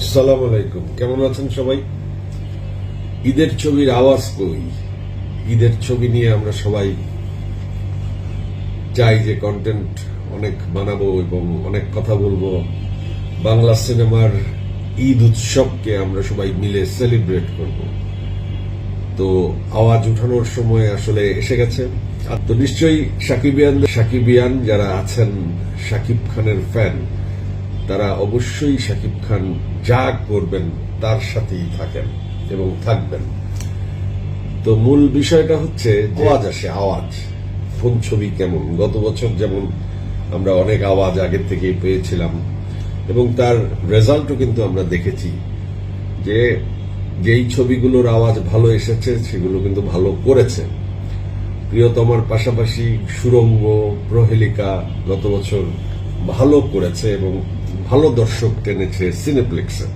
সালাম আলাইকুম। কেমন আছেন সবাই? ঈদের ছবির আওয়াজ কই? ঈদের ছবি নিয়ে আমরা সবাই চাই যে কন্টেন্ট অনেক বানাবো এবং অনেক কথা বলব। বাংলা সিনেমার ঈদ উৎসবকে আমরা সবাই মিলে সেলিব্রেট করব। তো আওয়াজ উঠানোর সময় আসলে এসে গেছে। আর তো নিশ্চয়ই সাকিবিয়ান সাকিবিয়ান যারা আছেন, সাকিব খানের ফ্যান তারা অবশ্যই সাকিব খান যা করবেন তার সাথেই থাকেন এবং থাকবেন। তো মূল বিষয়টা হচ্ছে আওয়াজ। আসে আওয়াজ কোন ছবি কেমন? গত বছর যেমন আমরা অনেক আওয়াজ আগের থেকেই পেয়েছিলাম এবং তার রেজাল্টও কিন্তু আমরা দেখেছি যে যেই ছবিগুলোর আওয়াজ ভালো এসেছে সেগুলো কিন্তু ভালো করেছে। প্রিয়তমার পাশাপাশি সুরঙ্গ প্রহেলিকা গত বছর ভালো করেছে এবং ভালো দর্শক টেনেছে সিনেপ্লেক্সে